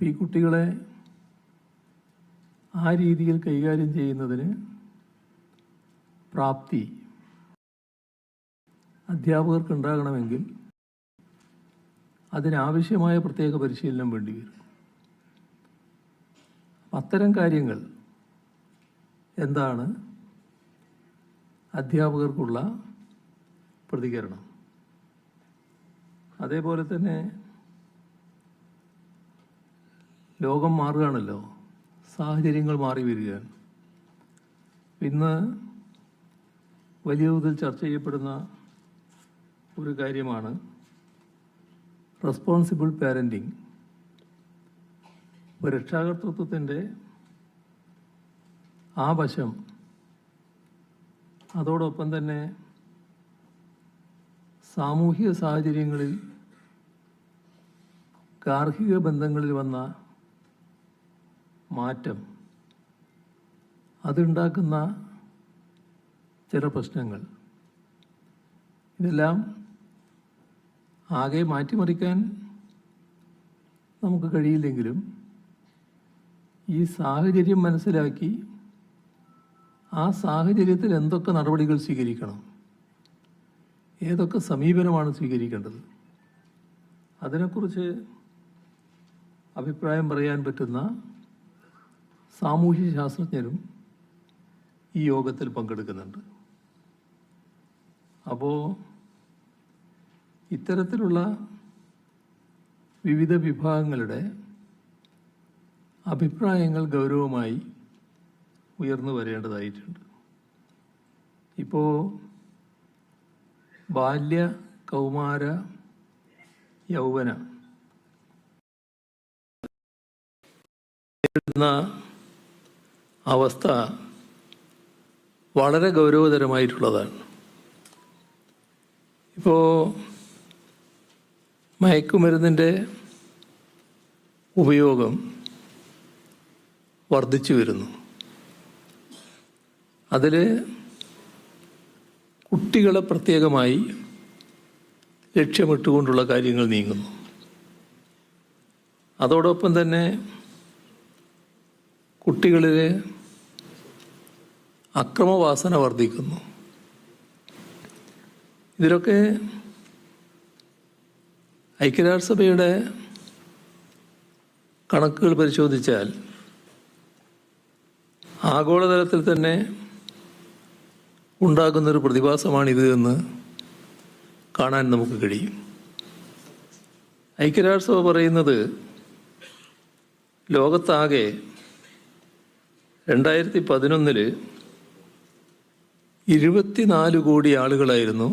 ഇപ്പം ഈ കുട്ടികളെ ആ രീതിയിൽ കൈകാര്യം ചെയ്യുന്നതിന് പ്രാപ്തി അധ്യാപകർക്ക് ഉണ്ടാകണമെങ്കിൽ അതിനാവശ്യമായ പ്രത്യേക പരിശീലനം വേണ്ടി വരും. അത്തരം കാര്യങ്ങൾ എന്താണ് അധ്യാപകർക്കുള്ള പ്രതികരണം. അതേപോലെ തന്നെ ലോകം മാറുകയാണല്ലോ. സാഹചര്യങ്ങൾ മാറി വരികയാണ്. ഇന്ന് വലിയ തോതിൽ ചർച്ച ചെയ്യപ്പെടുന്ന ഒരു കാര്യമാണ് റെസ്പോൺസിബിൾ പാരന്റിങ് ഇപ്പോൾ രക്ഷാകർതൃത്വത്തിന്റെ ആ വശം അതോടൊപ്പം തന്നെ സാമൂഹിക സാഹചര്യങ്ങളിൽ ഗാർഹിക ബന്ധങ്ങളിൽ വന്ന മാറ്റം. അതുണ്ടാക്കുന്ന ചില പ്രശ്നങ്ങൾ. ഇതെല്ലാം ആകെ മാറ്റിമറിക്കാൻ നമുക്ക് കഴിയില്ലെങ്കിലും ഈ സാഹചര്യം മനസ്സിലാക്കി ആ സാഹചര്യത്തിൽ എന്തൊക്കെ നടപടികൾ സ്വീകരിക്കണം? ഏതൊക്കെ സമീപനമാണ് സ്വീകരിക്കേണ്ടത്? അതിനെക്കുറിച്ച് അഭിപ്രായം പറയാൻ പറ്റുന്ന സാമൂഹ്യ ശാസ്ത്രജ്ഞരും ഈ യോഗത്തിൽ പങ്കെടുക്കുന്നുണ്ട്. അപ്പോൾ ഇത്തരത്തിലുള്ള വിവിധ വിഭാഗങ്ങളുടെ അഭിപ്രായങ്ങൾ ഗൗരവമായി ഉയർന്നു വരേണ്ടതായിട്ടുണ്ട്. ഇപ്പോൾ ബാല്യ കൗമാര യൗവന അവസ്ഥ വളരെ ഗൗരവതരമായിട്ടുള്ളതാണ്. ഇപ്പോൾ മയക്കുമരുന്നിന്റെ ഉപയോഗം വർദ്ധിച്ചു വരുന്നു. അതിൽ കുട്ടികളെ പ്രത്യേകമായി ലക്ഷ്യമിട്ടുകൊണ്ടുള്ള കാര്യങ്ങൾ നീങ്ങുന്നു. അതോടൊപ്പം തന്നെ കുട്ടികളിലെ അക്രമവാസന വർദ്ധിക്കുന്നു. ഇതിലൊക്കെ ഐക്യരാഷ്ട്രസഭയുടെ കണക്കുകൾ പരിശോധിച്ചാൽ ആഗോളതലത്തിൽ തന്നെ ഉണ്ടാകുന്നൊരു പ്രതിഭാസമാണിത് എന്ന് കാണാൻ നമുക്ക് കഴിയും. ഐക്യരാഷ്ട്രസഭ പറയുന്നത് ലോകത്താകെ രണ്ടായിരത്തി പതിനൊന്നിൽ ഇരുപത്തിനാല് കോടി ആളുകളായിരുന്നു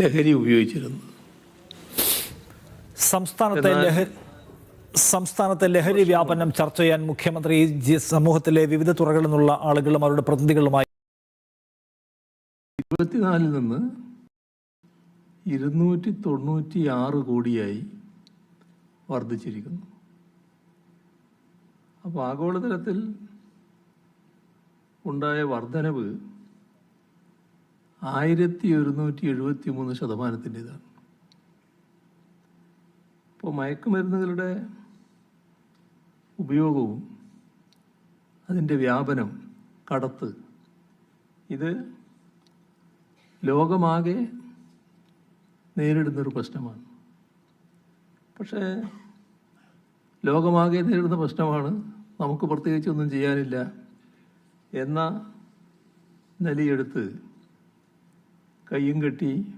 ലഹരി ഉപയോഗിച്ചിരുന്നത്. സംസ്ഥാനത്തെ ലഹരി സംസ്ഥാനത്തെ ലഹരി വ്യാപനം ചർച്ച ചെയ്യാൻ മുഖ്യമന്ത്രി സമൂഹത്തിലെ വിവിധ തുറകളിൽ നിന്നുള്ള ആളുകളും അവരുടെ പ്രതിനിധികളുമായി ഇരുപത്തിനാലിൽ നിന്ന് ഇരുന്നൂറ്റി തൊണ്ണൂറ്റി ആറ് കോടിയായി വർദ്ധിച്ചിരിക്കുന്നു. അപ്പോൾ ആഗോളതലത്തിൽ ഉണ്ടായ വർധനവ് ആയിരത്തി ഒരുന്നൂറ്റി എഴുപത്തി മൂന്ന് ശതമാനത്തിന്റെതാണ്. ഇപ്പോൾ മയക്കുമരുന്നുകളുടെ ഉപയോഗവും അതിന്റെ വ്യാപനം കടത്ത് ഇത് ലോകമാകെ നേരിടുന്നൊരു പ്രശ്നമാണ്. പക്ഷേ ലോകമാകെ നേരിടുന്ന പ്രശ്നമാണ് നമുക്ക് പ്രത്യേകിച്ച് ഒന്നും ചെയ്യാനില്ല. എന്ന നിലയെടുത്ത് കയ്യും കെട്ടി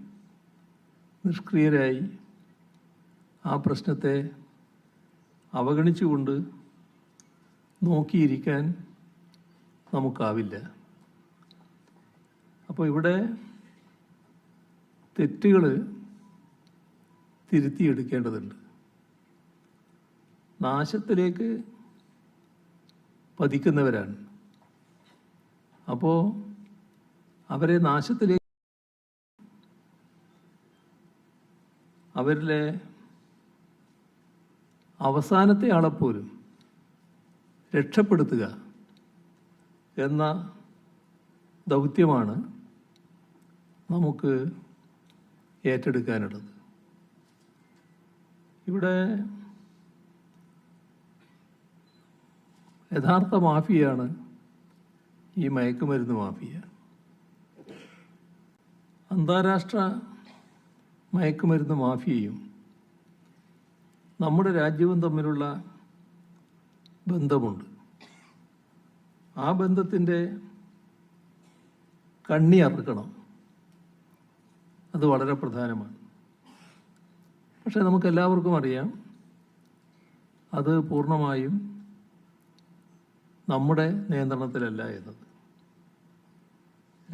നിഷ്ക്രിയരായി ആ പ്രശ്നത്തെ അവഗണിച്ചുകൊണ്ട് നോക്കിയിരിക്കാൻ നമുക്കാവില്ല. അപ്പോൾ ഇവിടെ തെറ്റുകൾ തിരുത്തിയെടുക്കേണ്ടതുണ്ട്. നാശത്തിലേക്ക് പതിക്കുന്നവരാണ്. അപ്പോൾ അവരെ നാശത്തിലേക്ക് അവരിലെ അവസാനത്തെ ആളെപ്പോലും രക്ഷപ്പെടുത്തുക എന്ന ദൗത്യമാണ് നമുക്ക് ഏറ്റെടുക്കാനുള്ളത്. ഇവിടെ യഥാർത്ഥ മാഫിയാണ് ഈ മയക്കുമരുന്ന് മാഫിയ. അന്താരാഷ്ട്ര മയക്കുമരുന്ന് മാഫിയയും നമ്മുടെ രാജ്യവും തമ്മിലുള്ള ബന്ധമുണ്ട്. ആ ബന്ധത്തിന്റെ കണ്ണി അറുക്കണം. അത് വളരെ പ്രധാനമാണ്. പക്ഷേ നമുക്കെല്ലാവർക്കും അറിയാം അത് പൂർണമായും നമ്മുടെ നിയന്ത്രണത്തിലല്ല എന്നത്.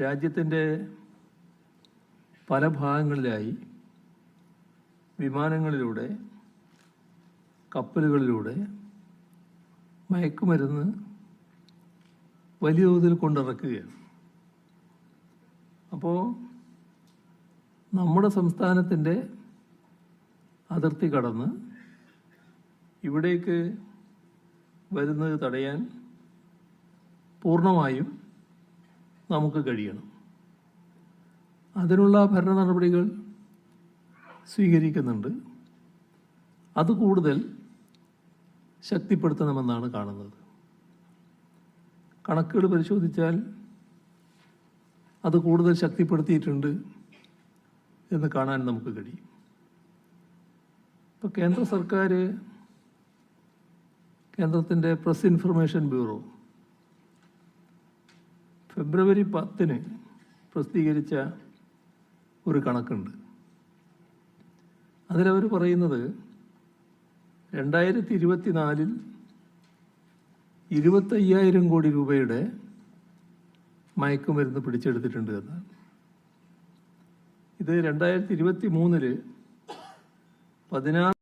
രാജ്യത്തിന്റെ പല ഭാഗങ്ങളിലായി വിമാനങ്ങളിലൂടെ കപ്പലുകളിലൂടെ മയക്കുമരുന്ന് വലിയ തോതിൽ കൊണ്ടിറക്കുകയാണ്. അപ്പോൾ നമ്മുടെ സംസ്ഥാനത്തിന്റെ അതിർത്തി കടന്ന് ഇവിടേക്ക് വരുന്നത് തടയാൻ പൂർണമായും നമുക്ക് കഴിയണം. അതിനുള്ള ഭരണ നടപടികൾ സ്വീകരിക്കുന്നുണ്ട്. അത് കൂടുതൽ ശക്തിപ്പെടുത്തണമെന്നാണ് കാണുന്നത്. കണക്കുകൾ പരിശോധിച്ചാൽ അത് കൂടുതൽ ശക്തിപ്പെടുത്തിയിട്ടുണ്ട് എന്ന് കാണാൻ നമുക്ക് കഴിയും. ഇപ്പോൾ കേന്ദ്ര സർക്കാർ കേന്ദ്രത്തിന്റെ പ്രസ് ഇൻഫർമേഷൻ ബ്യൂറോ ഫെബ്രുവരി പത്തിന് പ്രസിദ്ധീകരിച്ച ഒരു കണക്കുണ്ട്. അതിലവർ പറയുന്നത് രണ്ടായിരത്തി ഇരുപത്തിനാലിൽ ഇരുപത്തയ്യായിരം കോടി രൂപയുടെ മയക്കുമരുന്ന് പിടിച്ചെടുത്തിട്ടുണ്ട് എന്നാണ് ഇത് രണ്ടായിരത്തി ഇരുപത്തി മൂന്നിൽ പതിനാറ്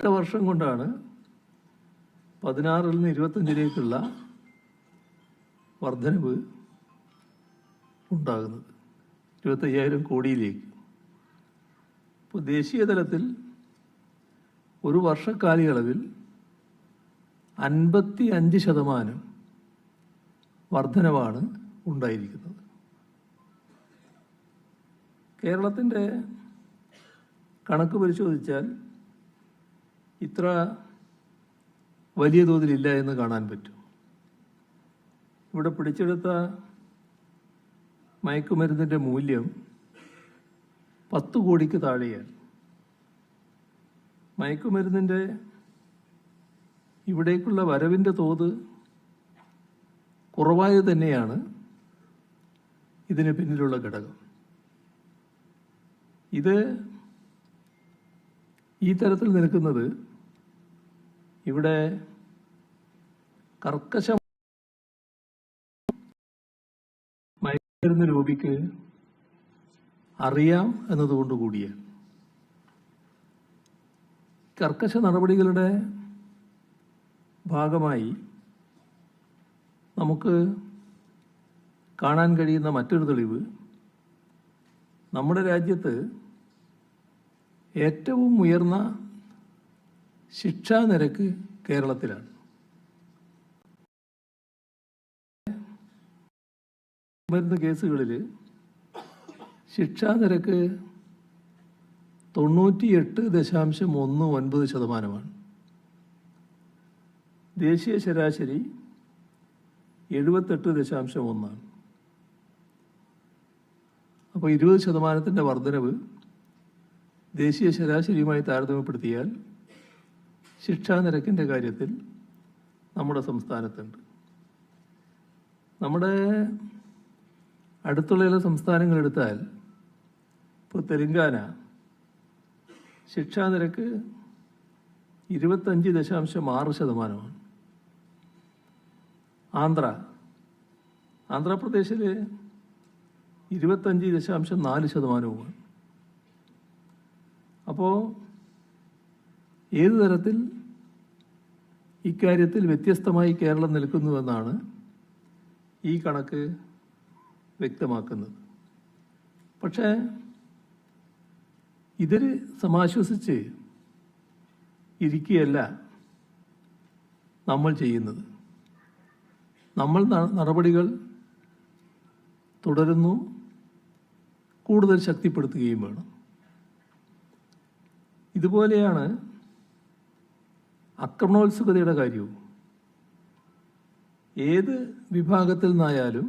വർഷം കൊണ്ടാണ് പതിനാറിൽ നിന്ന് ഇരുപത്തഞ്ചിലേക്കുള്ള വർധനവ് ഉണ്ടാകുന്നത്. ഇരുപത്തയ്യായിരം കോടിയിലേക്ക്. ഇപ്പോൾ ദേശീയ തലത്തിൽ ഒരു വർഷക്കാലയളവിൽ അൻപത്തി അഞ്ച് ശതമാനം വർധനവാണ് ഉണ്ടായിരിക്കുന്നത്. കേരളത്തിന്റെ കണക്ക് പരിശോധിച്ചാൽ ഇത്ര വലിയ തോതിലില്ല എന്ന് കാണാൻ പറ്റും. ഇവിടെ പിടിച്ചെടുത്ത മയക്കുമരുന്നിന്റെ മൂല്യം പത്ത് കോടിക്ക് താഴെയാണ്. മയക്കുമരുന്നിന്റെ ഇവിടേക്കുള്ള വരവിന്റെ തോത് കുറവായത് തന്നെയാണ് ഇതിന് പിന്നിലുള്ള ഘടകം. ഇത് ഈ തരത്തിൽ നിൽക്കുന്നത് ഇവിടെ കർക്കശ മയക്കുമരുന്ന് ലോബിക്ക് അറിയാം എന്നതുകൊണ്ട് കൂടിയ കർക്കശ നടപടികളുടെ ഭാഗമായി നമുക്ക് കാണാൻ കഴിയുന്ന മറ്റൊരു തെളിവ് നമ്മുടെ രാജ്യത്ത് ഏറ്റവും ഉയർന്ന ശിക്ഷാ നിരക്ക് കേരളത്തിലാണ്. വരുന്ന കേസുകളിൽ ശിക്ഷാ നിരക്ക് തൊണ്ണൂറ്റിയെട്ട് ദശാംശം ഒന്ന് ഒൻപത് ശതമാനമാണ്. ദേശീയ ശരാശരി എഴുപത്തെട്ട് ദശാംശം ഒന്നാണ്. അപ്പോൾ ഇരുപത് ശതമാനത്തിന്റെ വർധനവ് ദേശീയ ശരാശരിയുമായി താരതമ്യപ്പെടുത്തിയാൽ ശിക്ഷാ നിരക്കിന്റെ കാര്യത്തിൽ നമ്മുടെ സംസ്ഥാനത്തുണ്ട്. നമ്മുടെ അടുത്തുള്ള ചില സംസ്ഥാനങ്ങൾ എടുത്താൽ ഇപ്പോൾ തെലങ്കാന ശിക്ഷാ നിരക്ക് ഇരുപത്തഞ്ച് ദശാംശം ആറ് ശതമാനമാണ്. ആന്ധ്ര ആന്ധ്രാപ്രദേശിൽ ഇരുപത്തഞ്ച് ദശാംശം നാല് ശതമാനവുമാണ്. അപ്പോൾ ഏത് തരത്തിൽ ഇക്കാര്യത്തിൽ വ്യത്യസ്തമായി കേരളം നിൽക്കുന്നുവെന്നാണ് ഈ കണക്ക് വ്യക്തമാക്കുന്നത്. പക്ഷേ ഇതിൽ സമാശ്വസിച്ച് ഇരിക്കുകയല്ല നമ്മൾ ചെയ്യുന്നത്. നമ്മൾ നടപടികൾ തുടരുന്നു കൂടുതൽ ശക്തിപ്പെടുത്തുകയും വേണം. ഇതുപോലെയാണ് ആക്രമണോത്സുകതയുടെ കാര്യവും. ഏത് വിഭാഗത്തിൽ നിന്നായാലും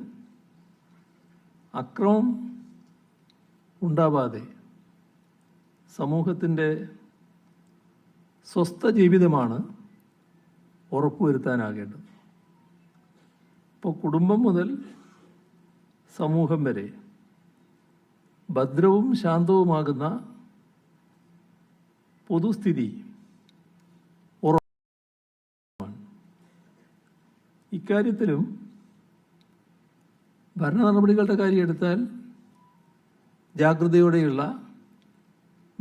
അക്രമം ഉണ്ടാവാതെ സമൂഹത്തിന്റെ സ്വസ്ഥ ജീവിതമാണ് ഉറപ്പുവരുത്താനാകേണ്ടത്. ഇപ്പോൾ കുടുംബം മുതൽ സമൂഹം വരെ ഭദ്രവും ശാന്തവുമാകുന്ന പൊതുസ്ഥിതി ഇക്കാര്യത്തിലും ഭരണ നടപടികളുടെ കാര്യം എടുത്താൽ ജാഗ്രതയോടെയുള്ള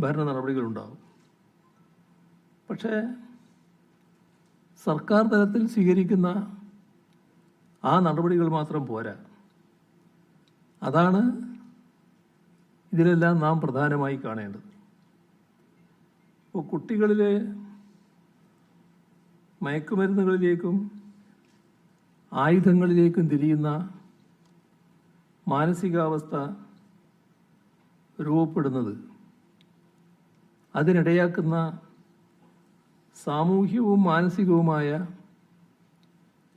ഭരണ നടപടികളുണ്ടാകും പക്ഷേ സർക്കാർ തലത്തിൽ സ്വീകരിക്കുന്ന ആ നടപടികൾ മാത്രം പോരാ. അതാണ് ഇതിലെല്ലാം നാം പ്രധാനമായി കാണേണ്ടത്. ഇപ്പോൾ കുട്ടികളിലെ മയക്കുമരുന്നുകളിലേക്കും ആയുധങ്ങളിലേക്കും തിരിയുന്ന മാനസികാവസ്ഥ രൂപപ്പെടുന്നത് അതിനിടയാക്കുന്ന സാമൂഹ്യവും മാനസികവുമായ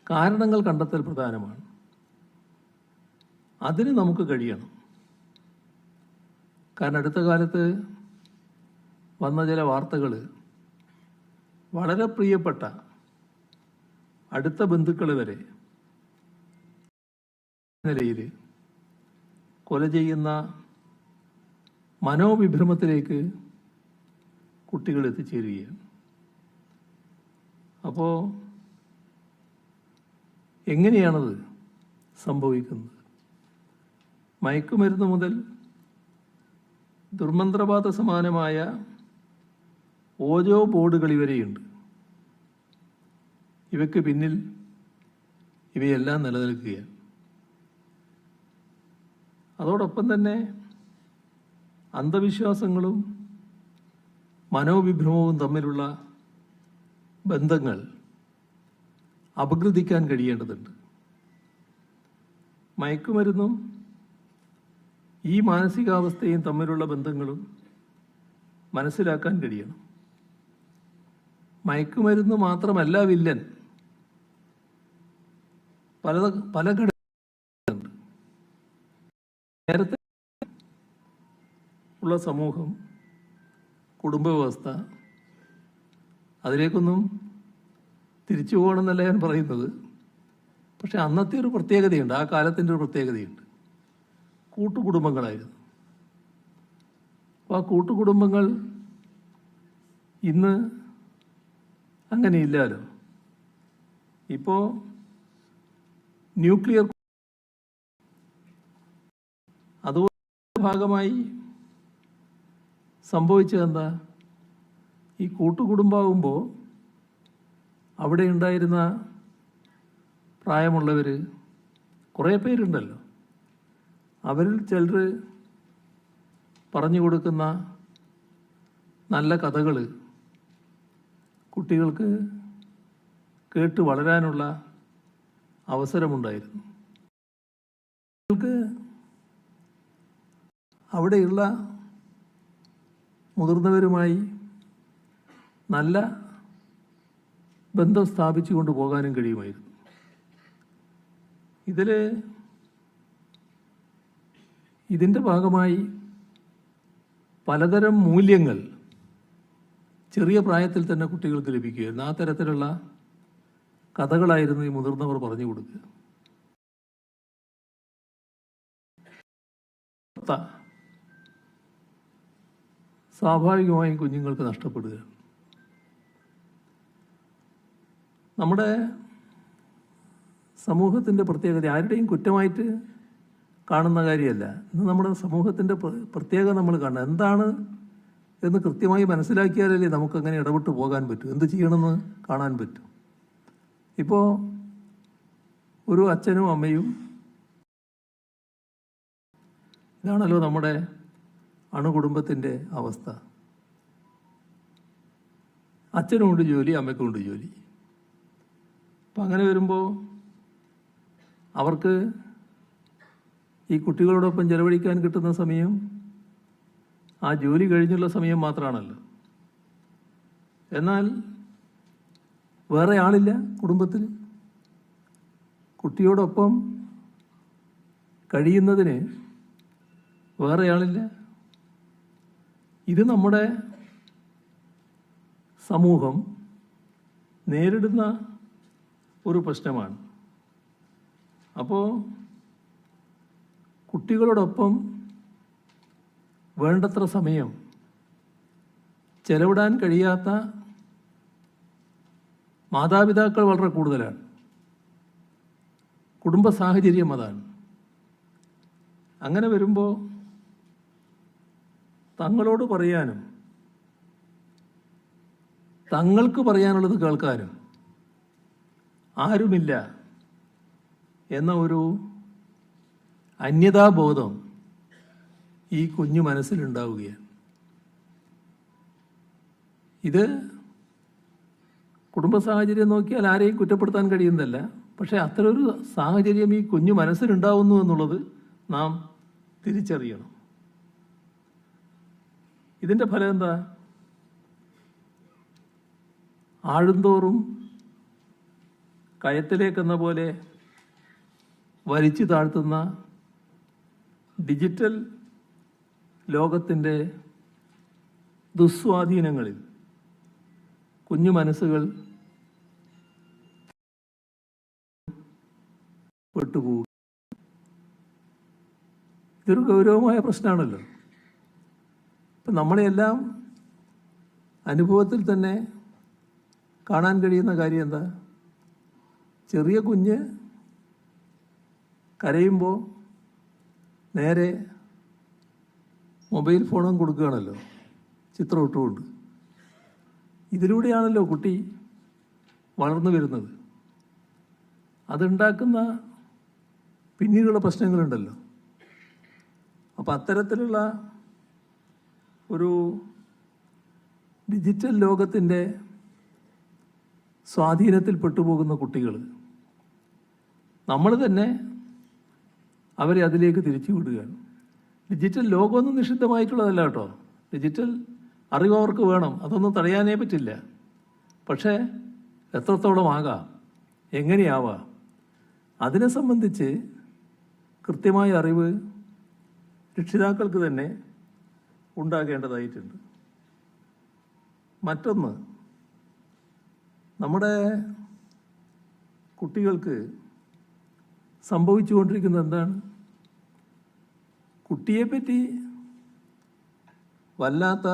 കാരണങ്ങൾ കണ്ടെത്തൽ പ്രധാനമാണ്. അതിന് നമുക്ക് കഴിയണം. കാരണം അടുത്ത കാലത്ത് വന്ന ചില വാർത്തകൾ വളരെ പ്രിയപ്പെട്ട അടുത്ത ബന്ധുക്കൾ വരെ നിലയിൽ കൊല ചെയ്യുന്ന മനോവിഭ്രമത്തിലേക്ക് കുട്ടികൾ എത്തിച്ചേരുകയാണ്. അപ്പോൾ എങ്ങനെയാണത് സംഭവിക്കുന്നത്? മയക്കുമരുന്ന് മുതൽ ദുർമന്ത്രവാദ സമാനമായ ഓരോ ബോർഡുകൾ വരെയുണ്ട്. ഇവയ്ക്ക് പിന്നിൽ ഇവയെല്ലാം നിലനിൽക്കുകയാണ്. അതോടൊപ്പം തന്നെ അന്ധവിശ്വാസങ്ങളും മനോവിഭ്രമവും തമ്മിലുള്ള ബന്ധങ്ങൾ അപഗ്രഥിക്കാൻ കഴിയേണ്ടതുണ്ട്. മയക്കുമരുന്നും ഈ മാനസികാവസ്ഥയും തമ്മിലുള്ള ബന്ധങ്ങളും മനസ്സിലാക്കാൻ കഴിയണം. മയക്കുമരുന്ന് മാത്രമല്ല വില്ലൻ. പല പല ഉള്ള സമൂഹം കുടുംബ വ്യവസ്ഥ അതിലേക്കൊന്നും തിരിച്ചു പോകണമെന്നല്ല ഞാൻ പറയുന്നത്. പക്ഷെ അന്നത്തെ ഒരു പ്രത്യേകതയുണ്ട് ആ കാലത്തിന്റെ ഒരു പ്രത്യേകതയുണ്ട്. കൂട്ടുകുടുംബങ്ങളായിരുന്നു. അപ്പോൾ ആ കൂട്ടുകുടുംബങ്ങൾ ഇന്ന് അങ്ങനെയില്ലല്ലോ. ഇപ്പോൾ ന്യൂക്ലിയർ അതുപോലെ ഭാഗമായി സംഭവിച്ചതെന്താ? ഈ കൂട്ടുകുടുംബാകുമ്പോൾ അവിടെ ഉണ്ടായിരുന്ന പ്രായമുള്ളവർ കുറേ പേരുണ്ടല്ലോ. അവരിൽ ചിലർ പറഞ്ഞു കൊടുക്കുന്ന നല്ല കഥകൾ കുട്ടികൾക്ക് കേട്ട് വളരാനുള്ള അവസരമുണ്ടായിരുന്നു. കുട്ടികൾക്ക് അവിടെയുള്ള മുതിർന്നവരുമായി നല്ല ബന്ധം സ്ഥാപിച്ചു കൊണ്ടുപോകാനും കഴിയുമായിരുന്നു. ഇതിൽ ഇതിന്റെ ഭാഗമായി പലതരം മൂല്യങ്ങൾ ചെറിയ പ്രായത്തിൽ തന്നെ കുട്ടികൾക്ക് ലഭിക്കുകയായിരുന്നു. ആ തരത്തിലുള്ള കഥകളായിരുന്നു ഈ മുതിർന്നവർ പറഞ്ഞു കൊടുക്കുക. സ്വാഭാവികമായും കുഞ്ഞുങ്ങൾക്ക് നഷ്ടപ്പെടുക. നമ്മുടെ സമൂഹത്തിന്റെ പ്രത്യേകത ആരുടെയും കുറ്റമായിട്ട് കാണുന്ന കാര്യമല്ല. ഇന്ന് നമ്മുടെ സമൂഹത്തിന്റെ പ്രത്യേകത നമ്മൾ കാണണം. എന്താണ് എന്ന് കൃത്യമായി മനസ്സിലാക്കിയാലല്ലേ നമുക്കങ്ങനെ ഇടപെട്ട് പോകാൻ പറ്റൂ. എന്ത് ചെയ്യണമെന്ന് കാണാൻ പറ്റും. ഇപ്പോൾ ഒരു അച്ഛനും അമ്മയും ഇതാണല്ലോ നമ്മുടെ അണുകുടുംബത്തിന്റെ അവസ്ഥ. അച്ഛനുമുണ്ട് ജോലി അമ്മയ്ക്കുമുണ്ട് ജോലി. അപ്പം അങ്ങനെ വരുമ്പോൾ അവർക്ക് ഈ കുട്ടികളോടൊപ്പം ചെലവഴിക്കാൻ കിട്ടുന്ന സമയം ആ ജോലി കഴിഞ്ഞുള്ള സമയം മാത്രമാണല്ലോ. എന്നാൽ വേറെ ആളില്ല കുടുംബത്തിൽ. കുട്ടിയോടൊപ്പം കഴിയുന്നതിന് വേറെ ആളില്ല. ഇത് നമ്മുടെ സമൂഹം നേരിടുന്ന ഒരു പ്രശ്നമാണ്. അപ്പോൾ കുട്ടികളോടൊപ്പം വേണ്ടത്ര സമയം ചെലവിടാൻ കഴിയാത്ത മാതാപിതാക്കൾ വളരെ കൂടുതലാണ്. കുടുംബ സാഹചര്യം അതാണ്. അങ്ങനെ വരുമ്പോൾ തങ്ങളോട് പറയാനും തങ്ങൾക്ക് പറയാനുള്ളത് കേൾക്കാനും ആരുമില്ല എന്ന ഒരു അന്യതാബോധം ഈ കുഞ്ഞു മനസ്സിലുണ്ടാവുകയാണ്. ഇത് കുടുംബ സാഹചര്യം നോക്കിയാൽ ആരെയും കുറ്റപ്പെടുത്താൻ കഴിയുന്നതല്ല. പക്ഷേ ഒരു സാഹചര്യം ഈ കുഞ്ഞു മനസ്സിലുണ്ടാവുന്നു എന്നുള്ളത് നാം തിരിച്ചറിയണം. ഇതിന്റെ ഫലം എന്താ? ആഴുന്തോറും കയത്തിലേക്കെന്ന പോലെ വലിച്ചു താഴ്ത്തുന്ന ഡിജിറ്റൽ ലോകത്തിന്റെ ദുസ്വാധീനങ്ങളിൽ കുഞ്ഞു മനസ്സുകൾ പെട്ടുപോകും. ഇതൊരു ഗൗരവമായ പ്രശ്നമാണല്ലോ. നമ്മളെല്ലാം അനുഭവത്തിൽ തന്നെ കാണാൻ കഴിയുന്ന കാര്യം എന്താ? ചെറിയ കുഞ്ഞ് കരയുമ്പോൾ നേരെ മൊബൈൽ ഫോണും കൊടുക്കുകയാണല്ലോ ചിത്രം ഇട്ടുകൊണ്ട്. ഇതിലൂടെയാണല്ലോ കുട്ടി വളർന്നു വരുന്നത്. അതുണ്ടാക്കുന്ന പിന്നീടുള്ള പ്രശ്നങ്ങളുണ്ടല്ലോ. അപ്പോൾ അത്തരത്തിലുള്ള ഒരു ഡിജിറ്റൽ ലോകത്തിന്റെ സ്വാധീനത്തിൽ പെട്ടുപോകുന്ന കുട്ടികൾ. നമ്മൾ തന്നെ അവരെ അതിലേക്ക് തിരിച്ചു വിടുകയാണ്. ഡിജിറ്റൽ ലോകമൊന്നും നിഷിദ്ധമായിട്ടുള്ളതല്ല കേട്ടോ. ഡിജിറ്റൽ അറിവ് അവർക്ക് വേണം. അതൊന്നും തടയാനേ പറ്റില്ല. പക്ഷേ എത്രത്തോളം ആകാം? എങ്ങനെയാവാം? അതിനെ സംബന്ധിച്ച് കൃത്യമായ അറിവ് രക്ഷിതാക്കൾക്ക് തന്നെ ഉണ്ടാകേണ്ടതായിട്ടുണ്ട്. മറ്റൊന്ന് നമ്മുടെ കുട്ടികൾക്ക് സംഭവിച്ചുകൊണ്ടിരിക്കുന്നത് എന്താണ്? കുട്ടിയെപ്പറ്റി വല്ലാത്ത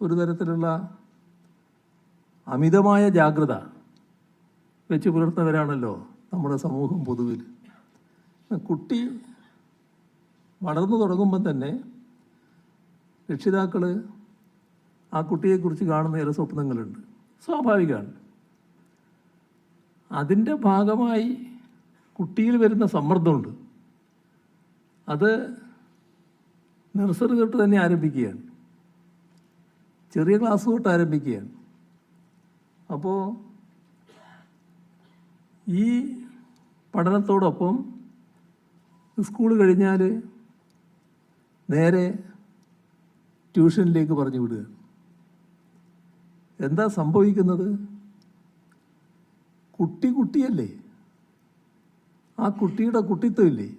ഒരു തരത്തിലുള്ള അമിതമായ ജാഗ്രത വെച്ച് പുലർത്തുന്നവരാണല്ലോ നമ്മുടെ സമൂഹം പൊതുവിൽ. കുട്ടി വളർന്നു തുടങ്ങുമ്പം തന്നെ രക്ഷിതാക്കൾ ആ കുട്ടിയെക്കുറിച്ച് കാണുന്ന ചില സ്വപ്നങ്ങളുണ്ട്. സ്വാഭാവികമാണ്. അതിന്റെ ഭാഗമായി കുട്ടിയിൽ വരുന്ന സമ്മർദ്ദമുണ്ട്. അത് നഴ്സറി തൊട്ട് തന്നെ ആരംഭിക്കുകയാണ്. ചെറിയ ക്ലാസ് തൊട്ട് ആരംഭിക്കുകയാണ്. അപ്പോൾ ഈ പഠനത്തോടൊപ്പം സ്കൂൾ കഴിഞ്ഞാൽ നേരെ ട്യൂഷനിലേക്ക് പറഞ്ഞു വിടുക. എന്താ സംഭവിക്കുന്നത്? കുട്ടി കുട്ടിയല്ലേ? ആ കുട്ടിയുടെ കുട്ടിത്വമില്ലേ?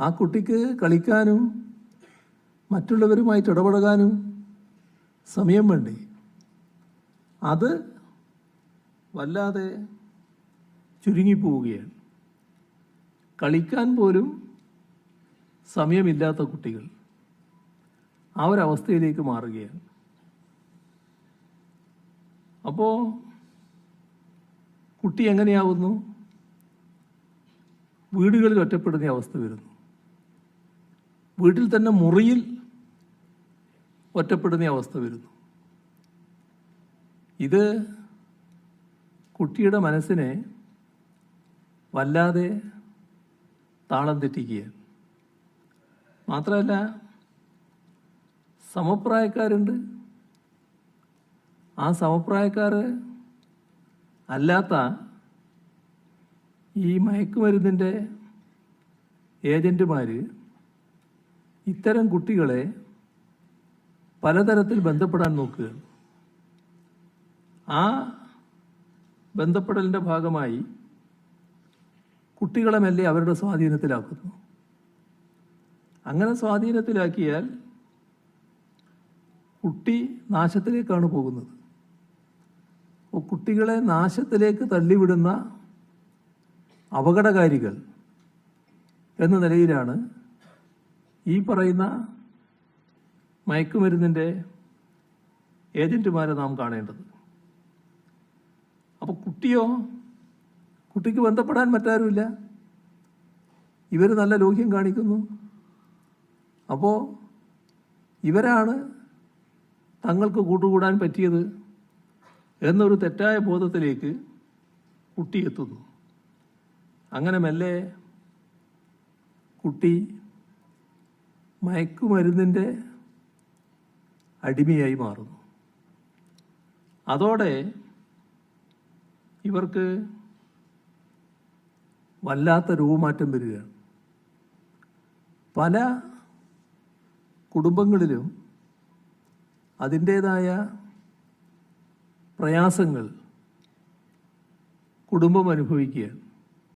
ആ കുട്ടിക്ക് കളിക്കാനും മറ്റുള്ളവരുമായിട്ട് ഇടപഴകാനും സമയം വേണ്ടേ? അത് വല്ലാതെ ചുരുങ്ങിപ്പോവുകയാണ്. കളിക്കാൻ പോലും സമയമില്ലാത്ത കുട്ടികൾ ആ ഒരു അവസ്ഥയിലേക്ക് മാറുകയാണ്. അപ്പോൾ കുട്ടി എങ്ങനെയാവുന്നു? വീടുകളിൽ ഒറ്റപ്പെടുന്ന അവസ്ഥ വരുന്നു. വീട്ടിൽ തന്നെ മുറിയിൽ ഒറ്റപ്പെടുന്ന അവസ്ഥ വരുന്നു. ഇത് കുട്ടിയുടെ മനസ്സിനെ വല്ലാതെ താളം തെറ്റിക്കുകയാണ്. മാത്രമല്ല സമപ്രായക്കാരുണ്ട്. ആ സമപ്രായക്കാർ അല്ലാത്ത ഈ മയക്കുമരുന്നിന്റെ ഏജന്റുമാർ ഇത്തരം കുട്ടികളെ പലതരത്തിൽ ബന്ധപ്പെടാൻ നോക്കുക. ആ ബന്ധപ്പെടലിന്റെ ഭാഗമായി കുട്ടികളെ മെല്ലെ അവരുടെ സ്വാധീനത്തിലാക്കുന്നു. അങ്ങനെ സ്വാധീനത്തിലാക്കിയാൽ കുട്ടി നാശത്തിലേക്കാണ് പോകുന്നത്. അപ്പോൾ കുട്ടികളെ നാശത്തിലേക്ക് തള്ളിവിടുന്ന അപകടകാരികൾ എന്ന നിലയിലാണ് ഈ പറയുന്ന മയക്കുമരുന്നിന്റെ ഏജന്റുമാരെ നാം കാണേണ്ടത്. അപ്പോൾ കുട്ടിയോ കുട്ടിക്ക് ബന്ധപ്പെടാൻ മറ്റാരുമില്ല? ഇവർ നല്ല ലോഹ്യം കാണിക്കുന്നു. അപ്പോൾ ഇവരാണ് തങ്ങൾക്ക് കൂട്ടുകൂടാൻ പറ്റിയത് എന്നൊരു തെറ്റായ ബോധത്തിലേക്ക് കുട്ടി എത്തുന്നു. അങ്ങനെ മെല്ലെ കുട്ടി മയക്കുമരുന്നിന്റെ അടിമയായി മാറുന്നു. അതോടെ ഇവർക്ക് വല്ലാത്ത രൂപമാറ്റം വരികയാണ്. പല കുടുംബങ്ങളിലും അതിന്റേതായ പ്രയാസങ്ങൾ കുടുംബം അനുഭവിക്കുകയാണ്.